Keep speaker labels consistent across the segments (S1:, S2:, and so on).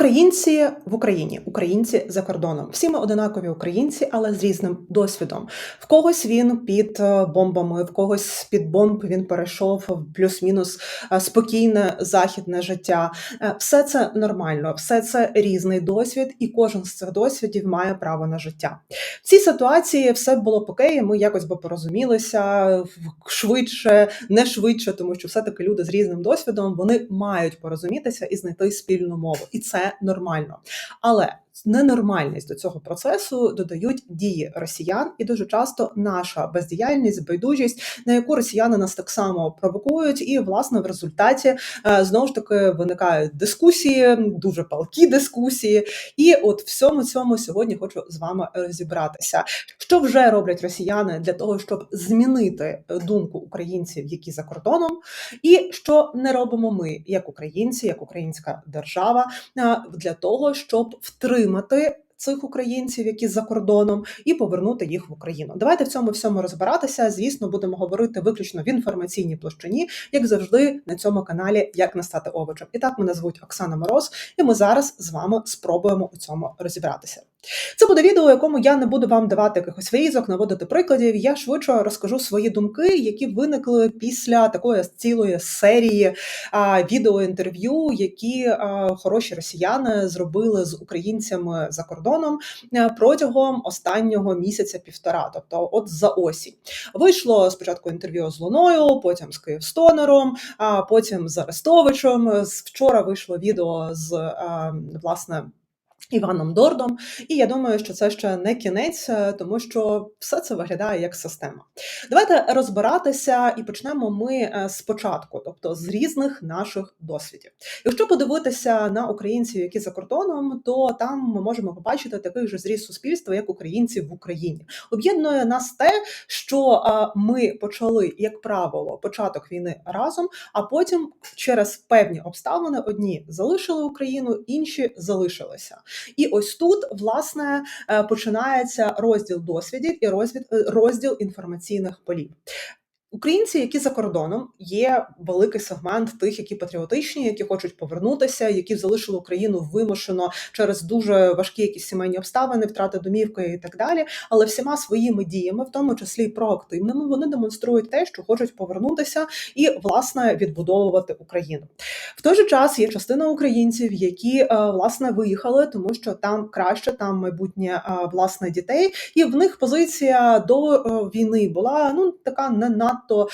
S1: Українці в Україні, українці за кордоном. Всі ми одинакові українці, але з різним досвідом. В когось він під е, бомбами, в когось під бомб він перейшов в плюс-мінус е, спокійне західне життя. Е, Все це нормально, все це різний досвід, і кожен з цих досвідів має право на життя. В цій ситуації все було б окей, Ми якось би порозумілися швидше, не швидше, тому що все-таки люди з різним досвідом вони мають порозумітися і знайти спільну мову, і це нормально. Але ненормальність до цього процесу додають дії росіян, і дуже часто наша бездіяльність, байдужість, на яку росіяни нас так само провокують, і власне в результаті е, знову ж таки виникають дискусії, дуже палкі дискусії. І от всьому цьому сьогодні хочу з вами розібратися. Що вже роблять росіяни для того, щоб змінити думку українців, які за кордоном, і що не робимо ми, як українці, як українська держава, е, для того, щоб втримати цих українців, які за кордоном, і повернути їх в Україну. Давайте в цьому всьому розбиратися. Звісно, будемо говорити виключно в інформаційній площині, як завжди, на цьому каналі Як не стати овочем. І так мене звуть Оксана Мороз, і ми зараз з вами спробуємо у цьому розібратися. Це буде відео, у якому я не буду вам давати якихось вирізок, наводити прикладів. Я швидше розкажу свої думки, які виникли після такої цілої серії а, відеоінтерв'ю, які а, хороші росіяни зробили з українцями за кордоном а, протягом останнього місяця-півтора, тобто от за осінь. Вийшло спочатку інтерв'ю з Луною, потім з Київстонером, а потім з Арестовичем. З вчора вийшло відео з а, власне. Іваном Дордом, і я думаю, що це ще не кінець, е, тому що все це виглядає як система. Давайте розбиратися і почнемо ми е, спочатку, тобто з різних наших досвідів. Якщо подивитися на українців, які за кордоном, то там ми можемо побачити такий же зріст суспільства, як українці в Україні. Об'єднує нас те, що е, ми почали, як правило, початок війни разом, а потім через певні обставини одні залишили Україну, інші залишилися. І ось тут власне е, починається розділ досвідів і розділ, розділ інформаційних полів. Українці, які за кордоном, є великий сегмент тих, які патріотичні, які хочуть повернутися, які залишили Україну вимушено через дуже важкі якісь сімейні обставини, втрати домівки і так далі. Але всіма своїми діями, в тому числі проактивними, вони демонструють те, що хочуть повернутися і власне відбудовувати Україну. В той же час є частина українців, які е, власне виїхали, тому що там краще, там майбутнє е, власне дітей, і в них позиція до е, війни була ну така не надто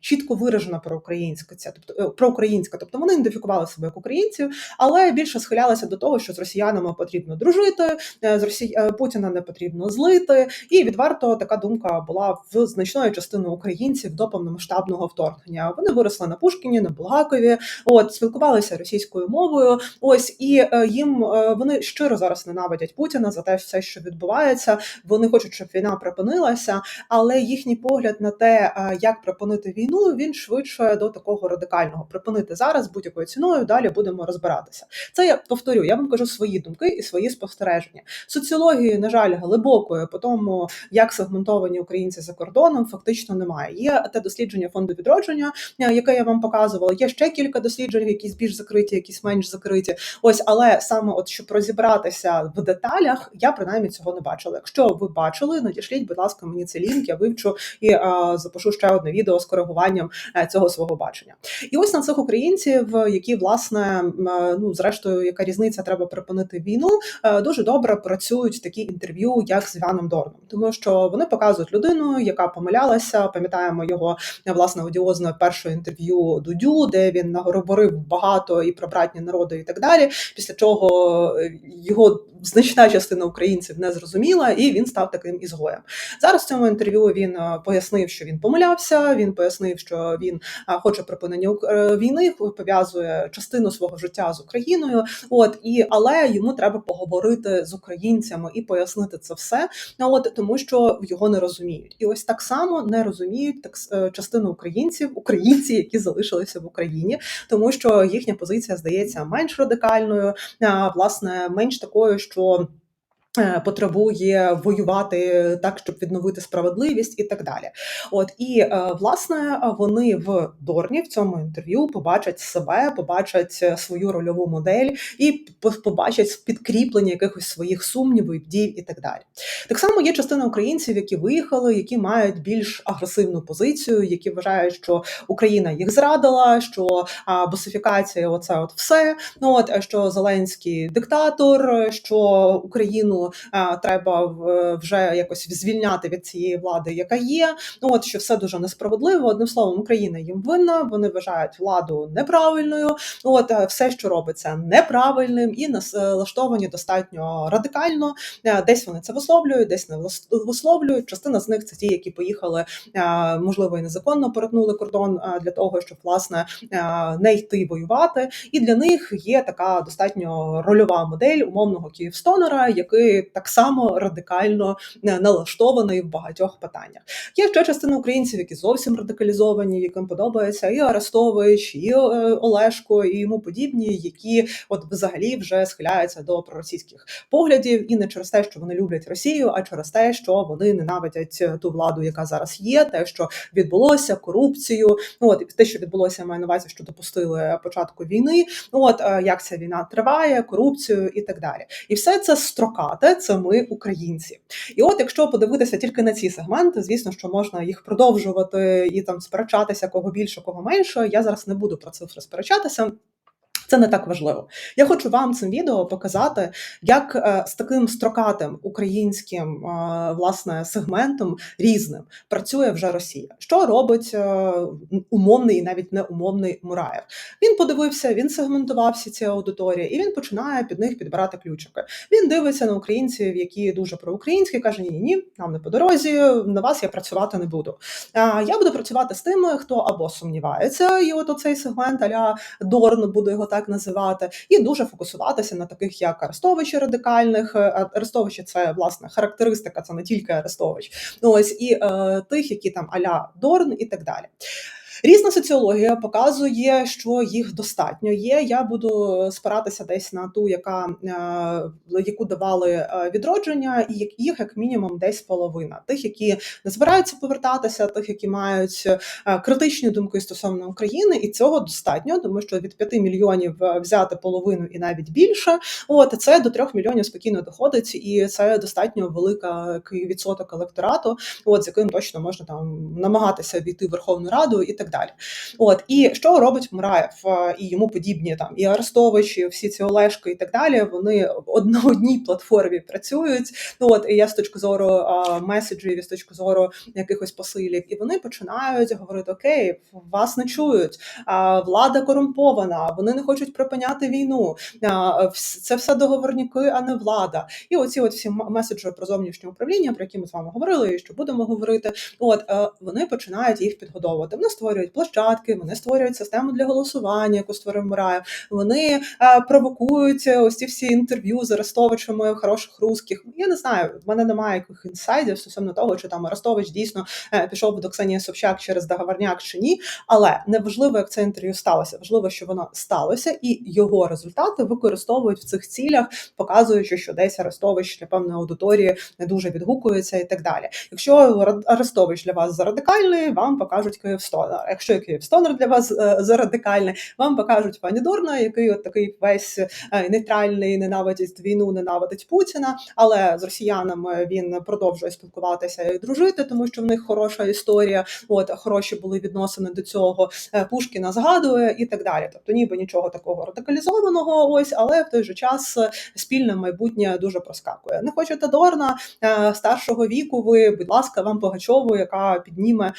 S1: чітко виражена проукраїнська. Ця тобто проукраїнська, тобто вони ідентифікували себе як українців, але більше схилялися до того, що з росіянами потрібно дружити, з Росі... Путіна не потрібно злити. І відверто така думка була в значної частини українців до повномасштабного вторгнення. Вони виросли на Пушкіні, на Булгакові. От спілкувалися російською мовою. Ось і їм вони щиро зараз ненавидять Путіна за те, все, що відбувається. Вони хочуть, щоб війна припинилася, але їхній погляд на те, як припинити війну, він швидше до такого радикального припинити зараз будь-якою ціною. Далі будемо розбиратися. Це я повторю. Я вам кажу свої думки і свої спостереження. Соціології, на жаль, глибокої по тому, як сегментовані українці за кордоном, фактично немає. Є те дослідження фонду відродження, яке я вам показувала. Є ще кілька досліджень, якісь більш закриті, якісь менш закриті. Ось, але саме, от щоб розібратися в деталях, я принаймні цього не бачила. Якщо ви бачили, надішліть, будь ласка, мені цей лінк, я вивчу і а, запишу ще одне відео з коригуванням е, цього свого бачення. І ось на цих українців, які власне ну зрештою, яка різниця треба припинити війну, е, дуже добре працюють такі інтерв'ю, як з Іваном Дорном, тому що вони показують людину, яка помилялася. Пам'ятаємо його власне одіозне перше інтерв'ю Дудю, де він наговорив багато і про братні народи, і так далі. Після чого його значна частина українців не зрозуміла, і він став таким ізгоєм. Зараз в цьому інтерв'ю він пояснив, що він помилявся. Він пояснив, що він хоче припинення війни, пов'язує частину свого життя з Україною. От і але йому треба поговорити з українцями і пояснити це все. От тому, що його не розуміють, і ось так само не розуміють так частину українців, українці, які залишилися в Україні, тому що їхня позиція здається менш радикальною, власне, менш такою, що. Е, потребує воювати так, щоб відновити справедливість і так далі. От і е, власне вони в Дорні в цьому інтерв'ю побачать себе, побачать свою рольову модель і побачать підкріплення якихось своїх сумнівів, дій і так далі. Так само є частина українців, які виїхали, які мають більш агресивну позицію, які вважають, що Україна їх зрадила, що босифікація, оце от все. Ну от що Зеленський диктатор, що Україну. Е, треба вже якось звільняти від цієї влади, яка є. Ну от що все дуже несправедливо. Одним словом, Україна їм винна. Вони вважають владу неправильною. От е, все, що робиться неправильним, і налаштовані достатньо радикально. Е, десь вони це висловлюють, десь не висловлюють. Частина з них це ті, які поїхали, можливо, і незаконно перетнули кордон для того, щоб власне не йти воювати. І для них є така достатньо рольова модель умовного Київстонера, який так само радикально е, налаштований в багатьох питаннях. Є ще частина українців, які зовсім радикалізовані, яким подобається і Арестович, і е, Олешко, і йому подібні, які от взагалі вже схиляються до проросійських поглядів, і не через те, що вони люблять Росію, а через те, що вони ненавидять ту владу, яка зараз є, те, що відбулося, корупцію. Ну от те, що відбулося, я маю на увазі, що допустили початку війни. Ну от е, як ця війна триває, корупцію і так далі, і все це строка працювати це ми, українці. І от, якщо подивитися тільки на ці сегменти, звісно, що можна їх продовжувати і там сперечатися кого більше, кого менше. Я зараз не буду про цифри сперечатися. Це не так важливо. Я хочу вам цим відео показати, як е, з таким строкатим українським е, власне сегментом різним працює вже Росія. Що робить е, умовний і навіть не умовний Мураєв? Він подивився, він сегментував всі ці аудиторії, і він починає під них підбирати ключики. Він дивиться на українців, які дуже проукраїнські, каже: Ні, ні, нам не по дорозі. На вас я працювати не буду. Я буду працювати з тими, хто або сумнівається, і от оцей сегмент аля Дорн буде його так так називати, і дуже фокусуватися на таких, як Арестовичі радикальних. Е, Арестовичі це власне характеристика, це не тільки Арестович. Ну ось і е, тих, які там аля Дорн і так далі. Різна соціологія показує, що їх достатньо є. Я буду спиратися десь на ту, яка е, яку давали е, відродження, і їх як мінімум десь половина. Тих, які не збираються повертатися, тих, які мають е, критичні думки стосовно України, і цього достатньо, тому що від 5 мільйонів взяти половину і навіть більше. От це до 3 мільйонів спокійно доходить, і це достатньо великий відсоток електорату, от з яким точно можна там намагатися війти в Верховну Раду і так далі. От і що робить Мураєв е, і йому подібні там і Арестович, і всі ці Олешки і так далі. Вони на одній платформі працюють. Ну от і я з точки зору а, меседжів, і з точки зору якихось посилів, і вони починають говорити: Окей, вас не чують, влада корумпована, вони не хочуть припиняти війну. Це все договорники, а не влада. І оці от всі меседжі про зовнішнє управління, про які ми з вами говорили, і що будемо говорити. От е, вони починають їх підгодовувати. Вони створюють створюють площадки, вони створюють систему для голосування, яку створив Мураєв. Вони е, провокують ось ці всі інтерв'ю з Арестовичами хороших русських. Я не знаю, в мене немає яких інсайдів стосовно того, чи там Арестович дійсно е, пішов до Ксенії Собчак через договорняк чи ні. Але не важливо, як це інтерв'ю сталося. Важливо, що воно сталося, і його результати використовують в цих цілях, показуючи, що десь Арестович для певної аудиторії не дуже відгукується і так далі. Якщо Арестович для вас за радикальний, вам покажуть Київстона якщо Київстонер для вас е, за радикальний, вам покажуть пані Дурна, який от такий весь е, нейтральний, ненавидить війну, ненавидить Путіна, але з росіянами він продовжує спілкуватися і дружити, тому що в них хороша історія. От хороші були відносини до цього. Е, Пушкіна згадує і так далі. Тобто, ніби нічого такого радикалізованого, ось, але в той же час спільне майбутнє дуже проскакує. Не хочете Дорна старшого віку. Ви, будь ласка, вам Погачову, яка підніме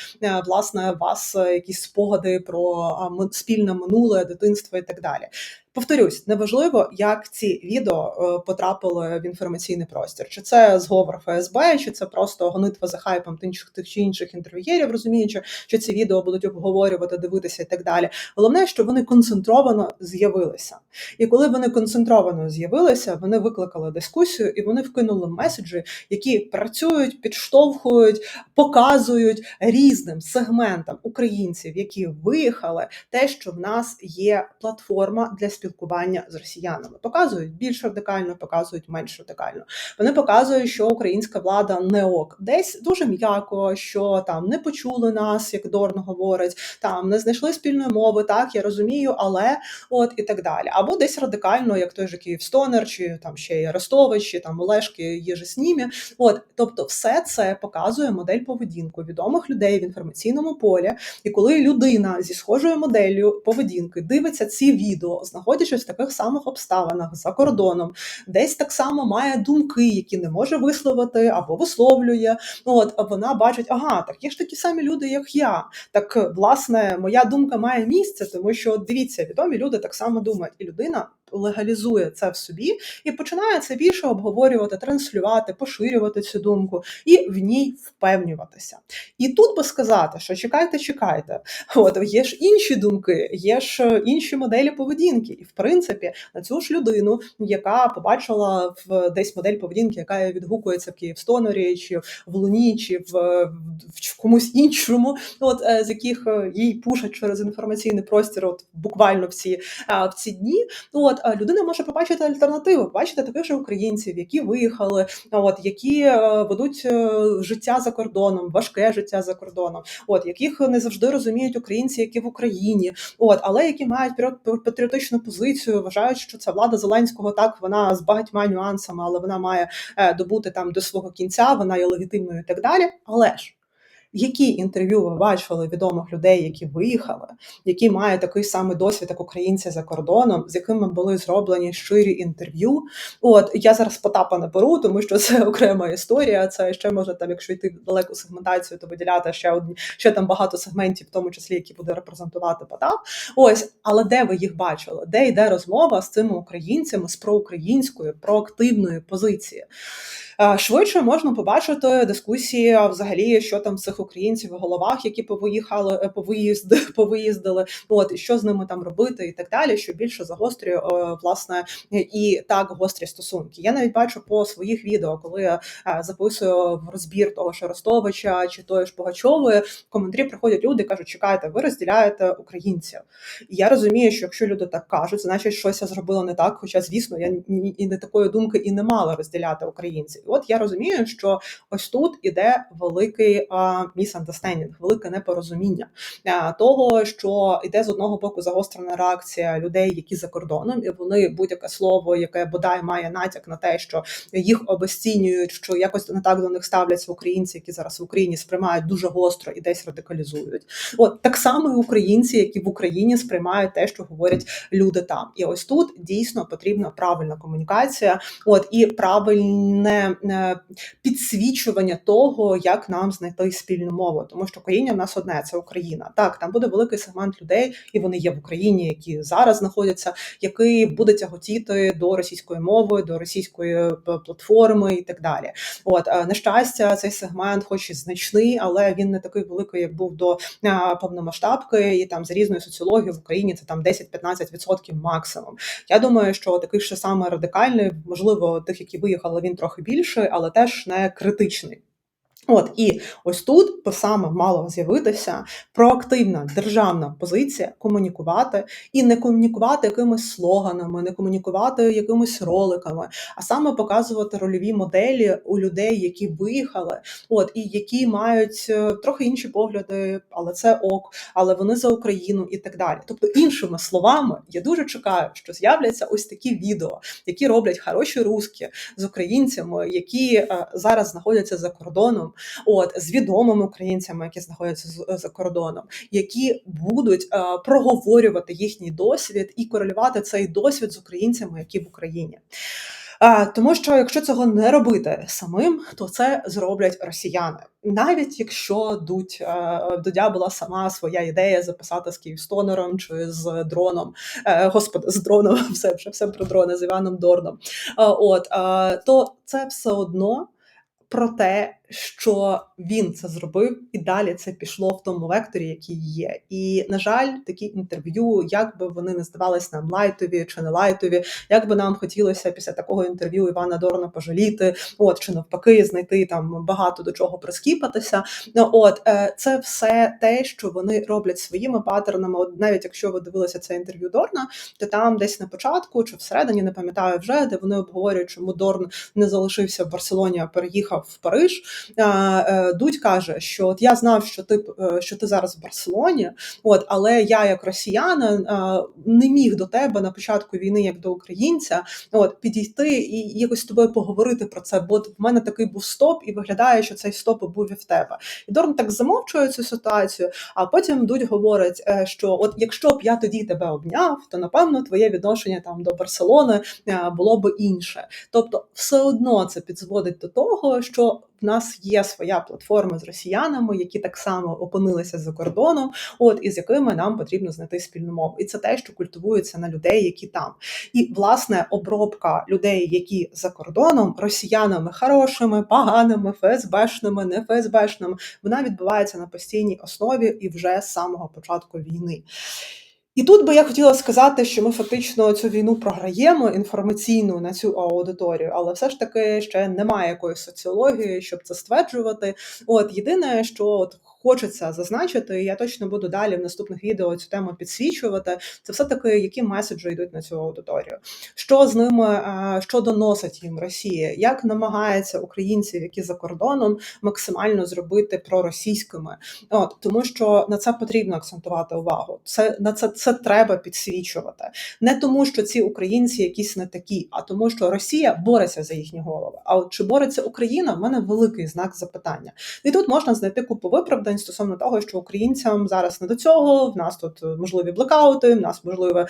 S1: власне вас якісь спогади про спільне минуле дитинство і так далі. Повторюсь, неважливо, як ці відео е, потрапили в інформаційний простір, чи це зговор ФСБ, чи це просто гонитва за хайпом тих чи інших інтерв'єрів, розуміючи, що ці відео будуть обговорювати, дивитися і так далі. Головне, що вони концентровано з'явилися. І коли вони концентровано з'явилися, вони викликали дискусію і вони вкинули меседжі, які працюють, підштовхують, показують різним сегментам українців, які виїхали, те, що в нас є платформа для спілкування з росіянами. Показують більш радикально, показують менш радикально. Вони показують, що українська влада не ок, десь дуже м'яко, що там не почули нас, як Дорн говорить, там не знайшли спільної мови. Так я розумію, але от і так далі. Або десь радикально, як той же Київстонер, чи там ще й Арестович, чи там Олешки Єжи Снімі. От, тобто, все це показує модель поведінку відомих людей в інформаційному полі. І коли людина зі схожою моделлю поведінки дивиться ці відео, знаходячись в таких самих обставинах за кордоном, десь так само має думки, які не може висловити або висловлює. От а вона бачить, ага, так є ж такі самі люди, як я. Так, власне, моя думка має місце, тому що дивіться, відомі люди так само думають, і людина легалізує це в собі і починає це більше обговорювати, транслювати, поширювати цю думку і в ній впевнюватися. І тут би сказати, що чекайте, чекайте. От є ж інші думки, є ж е, інші моделі поведінки. І в принципі, на цю ж людину, яка побачила в десь модель поведінки, яка відгукується в Київстонорі, чи в Луні, чи в, в комусь іншому, от е, з яких е, їй пушать через інформаційний простір, от буквально в ці в ці дні. От людина може побачити альтернативу, побачити таких же українців, які виїхали, от які ведуть життя за кордоном, важке життя за кордоном, от яких не завжди розуміють українці, які в Україні, от але які мають патріотичну позицію, вважають, що ця влада Зеленського так вона з багатьма нюансами, але вона має е, добути там до свого кінця, вона є легітимною і так далі. Але ж які інтерв'ю ви бачили відомих людей, які виїхали, які мають такий самий досвід, як українці за кордоном, з якими були зроблені щирі інтерв'ю? От я зараз Потапа не беру, тому що це окрема історія. Це ще може там, якщо йти далеку сегментацію, то виділяти ще одні ще там багато сегментів, в тому числі які буде репрезентувати Потап. Ось, але де ви їх бачили? Де йде розмова з цими українцями з проукраїнської, проактивної позиції? Швидше можна побачити дискусії взагалі, що там цих українців в головах, які повиїхали, е, повиїзди, повиїздили, от і що з ними там робити, і так далі, що більше загострює е, власне і так гострі стосунки. Я навіть бачу по своїх відео, коли я е, записую розбір того ж Ростовича чи тої ж Погачової, в коментарі приходять люди кажуть, чекайте, ви розділяєте українців. І я розумію, що якщо люди так кажуть, значить щось я зробила не так. Хоча, звісно, я і не такої думки і не мала розділяти українців от я розумію, що ось тут іде великий місандестендінг, велике непорозуміння того, що йде з одного боку загострена реакція людей, які за кордоном, і вони будь-яке слово, яке бодай має натяк на те, що їх обесцінюють, що якось не так до них ставляться українці, які зараз в Україні сприймають дуже гостро і десь радикалізують. От так само і українці, які в Україні сприймають те, що говорять люди там. І ось тут дійсно потрібна правильна комунікація, от і правильне Е, підсвічування того, як нам знайти спільну мову, тому що Україна в нас одне це Україна. Так, там буде великий сегмент людей, і вони є в Україні, які зараз знаходяться, який буде тяготіти до російської мови, до російської е, платформи і так далі. От е, на щастя, цей сегмент, хоч і значний, але він не такий великий, як був до повномасштабки, і там за різною соціологією в Україні це там 10-15% максимум. Я думаю, що такий ще саме радикальний, можливо, тих, які виїхали, він трохи більше більший, але теж не критичний. От і ось тут саме мала з'явитися проактивна державна позиція комунікувати і не комунікувати якимись слоганами, не комунікувати якимись роликами, а саме показувати рольові моделі у людей, які виїхали, от і які мають е, трохи інші погляди, але це ок, але вони за Україну і так далі. Тобто, іншими словами, я дуже чекаю, що з'являться ось такі відео, які роблять хороші русські з українцями, які е, зараз знаходяться за кордоном от з відомими українцями, які знаходяться за кордоном, які будуть е, проговорювати їхній досвід і корелювати цей досвід з українцями, які в Україні. Тому що якщо цього не робити самим, то це зроблять росіяни, навіть якщо дуть е, Дудя була сама своя ідея записати з Київстонером чи з дроном, е, господи, з дроном, все вже все про дрони з Іваном Дорном. От то це все одно про те, що він це зробив, і далі це пішло в тому векторі, який є. І на жаль, такі інтерв'ю, як би вони не здавались нам лайтові чи не лайтові, як би нам хотілося після такого інтерв'ю Івана Дорна пожаліти, от чи навпаки, знайти там багато до чого прискіпатися. Ну, От е, це все те, що вони роблять своїми паттернами. От навіть якщо ви дивилися це інтерв'ю Дорна, то там десь на початку чи всередині не пам'ятаю вже, де вони обговорюють, чому Дорн не залишився в Барселоні, а переїхав в Париж. Е, Дудь каже, що от я знав, що ти е, що ти зараз в Барселоні, от але я, як росіянин, е, не міг до тебе на початку війни, як до українця, от підійти і якось з тобою поговорити про це. Бо в мене такий був стоп, і виглядає, що цей стоп був і в тебе. І Дорн так замовчує цю ситуацію. А потім Дудь говорить, що от якщо б я тоді тебе обняв, то напевно твоє відношення там до Барселони було б інше. Тобто, все одно це підзводить до того, що в нас є своя платформа з росіянами, які так само опинилися за кордоном, от і з якими нам потрібно знайти спільну мову. І це те, що культивується на людей, які там. І власне обробка людей, які за кордоном, росіянами хорошими, поганими, ФСБшними, не ФСБшними, вона відбувається на постійній основі і вже з самого початку війни. І тут би я хотіла сказати, що ми фактично цю війну програємо інформаційну на цю аудиторію, але все ж таки ще немає якоїсь соціології, щоб це стверджувати. От єдине, що от хочеться зазначити, і я точно буду далі в наступних відео цю тему підсвічувати. Це все таки, які меседжі йдуть на цю аудиторію, що з ними що доносить їм Росія, як намагається українців, які за кордоном максимально зробити проросійськими, от тому, що на це потрібно акцентувати увагу. Це на це це треба підсвічувати, не тому, що ці українці якісь не такі, а тому, що Росія бореться за їхні голови. А от чи бореться Україна? В мене великий знак запитання, і тут можна знайти купу виправдань виправдань стосовно того, що українцям зараз не до цього. В нас тут можливі блекаути, в нас можливе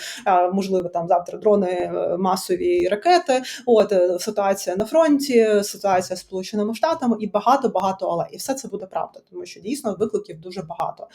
S1: можливо там завтра дрони е, масові ракети. От е, ситуація на фронті, ситуація з сполученими штатами і багато багато але і все це буде правда, тому що дійсно викликів дуже багато.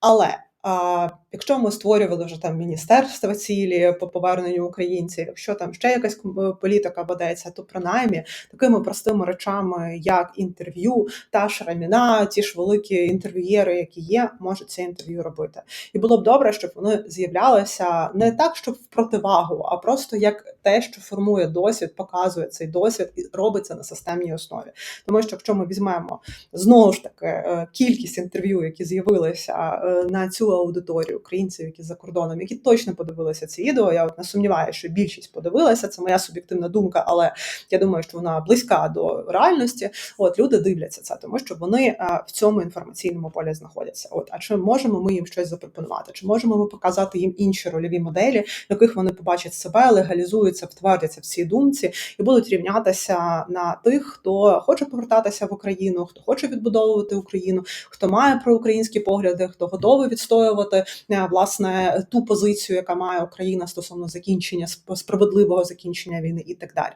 S1: Але а якщо ми створювали вже там міністерства цілі по поверненню українців, якщо там ще якась політика ведеться, то принаймні такими простими речами, як інтерв'ю, та ж раміна, ті ж великі інтерв'юєри, які є, можуть це інтерв'ю робити. І було б добре, щоб вони з'являлися не так, щоб в противагу, а просто як те, що формує досвід, показує цей досвід і робиться на системній основі. Тому що якщо ми візьмемо знову ж таки е, кількість інтерв'ю, які з'явилися е, на цю аудиторію українців, які за кордоном, які точно подивилися це відео. Я от не сумніваюся, що більшість подивилася. Це моя суб'єктивна думка, але я думаю, що вона близька до реальності. От люди дивляться це, тому що вони в цьому інформаційному полі знаходяться. От, а чи можемо ми їм щось запропонувати? Чи можемо ми показати їм інші рольові моделі, в яких вони побачать себе, легалізуються, втвердяться в цій думці і будуть рівнятися на тих, хто хоче повертатися в Україну, хто хоче відбудовувати Україну, хто має проукраїнські погляди, хто готовий відстоювати відстоювати е, власне ту позицію, яка має Україна стосовно закінчення справедливого закінчення війни, і так далі.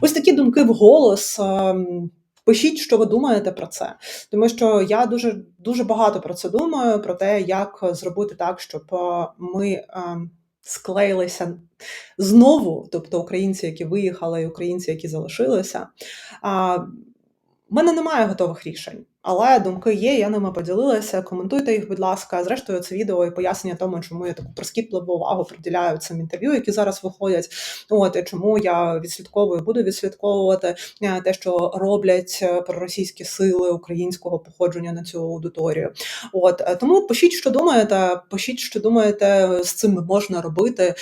S1: Ось такі думки в голос. Ем, пишіть, що ви думаєте про це, тому що я дуже дуже багато про це думаю, про те, як зробити так, щоб е, ми ем, склеїлися знову, тобто українці, які виїхали, і українці, які залишилися. У мене немає готових рішень. Але думки є, я ними поділилася. Коментуйте їх, будь ласка. Зрештою, це відео і пояснення тому, чому я таку прискіпливу увагу приділяю цим інтерв'ю, які зараз виходять. От і чому я відслідковую, буду відслідковувати е, те, що роблять е, проросійські сили українського походження на цю аудиторію. От е, тому пишіть, що думаєте. Пишіть, що думаєте, з цим можна робити.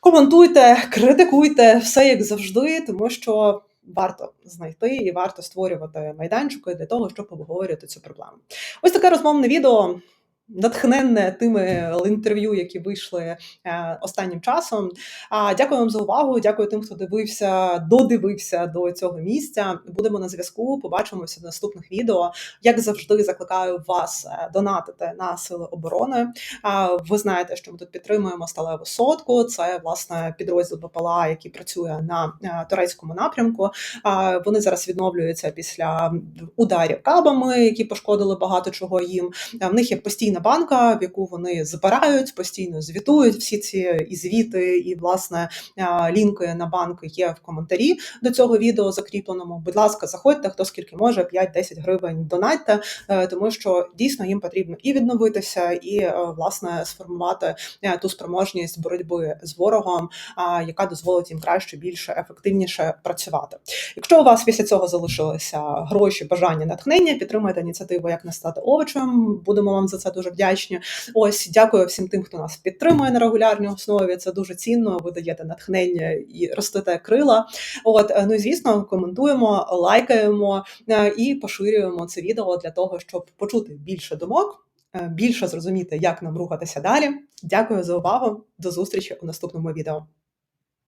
S1: Коментуйте, критикуйте все як завжди, тому що варто знайти і варто створювати майданчики для того, щоб обговорювати цю проблему. Ось таке розмовне відео натхненне тими інтерв'ю, які вийшли е, останнім часом. Дякую вам за увагу. Дякую тим, хто дивився, додивився до цього місця. Будемо на зв'язку. Побачимося в наступних відео. Як завжди, закликаю вас е, донатити на сили оборони. Ви знаєте, що ми тут підтримуємо сталеву сотку. Це власне підрозділ БПЛА, який працює на е, турецькому напрямку. Вони зараз відновлюються після ударів кабами, які пошкодили багато чого їм. В них є постійна офіційна банка, в яку вони збирають, постійно звітують всі ці і звіти, і власне лінки на банк є в коментарі до цього відео закріпленому. Будь ласка, заходьте, хто скільки може, 5-10 гривень донатьте, е, тому що дійсно їм потрібно і відновитися, і е, власне сформувати е, ту спроможність боротьби з ворогом, яка дозволить їм краще, більше, ефективніше працювати. Якщо у вас після цього залишилися гроші, бажання, натхнення, підтримайте ініціативу як не стати овочем. Будемо вам за це дуже вдячні. Ось дякую всім тим, хто нас підтримує на регулярній основі. Це дуже цінно. Ви даєте натхнення і ростете крила. От е, ну і звісно, коментуємо, лайкаємо е, і поширюємо це відео для того, щоб почути більше думок. е, Більше зрозуміти, як нам рухатися далі. Дякую за увагу. До зустрічі у наступному відео.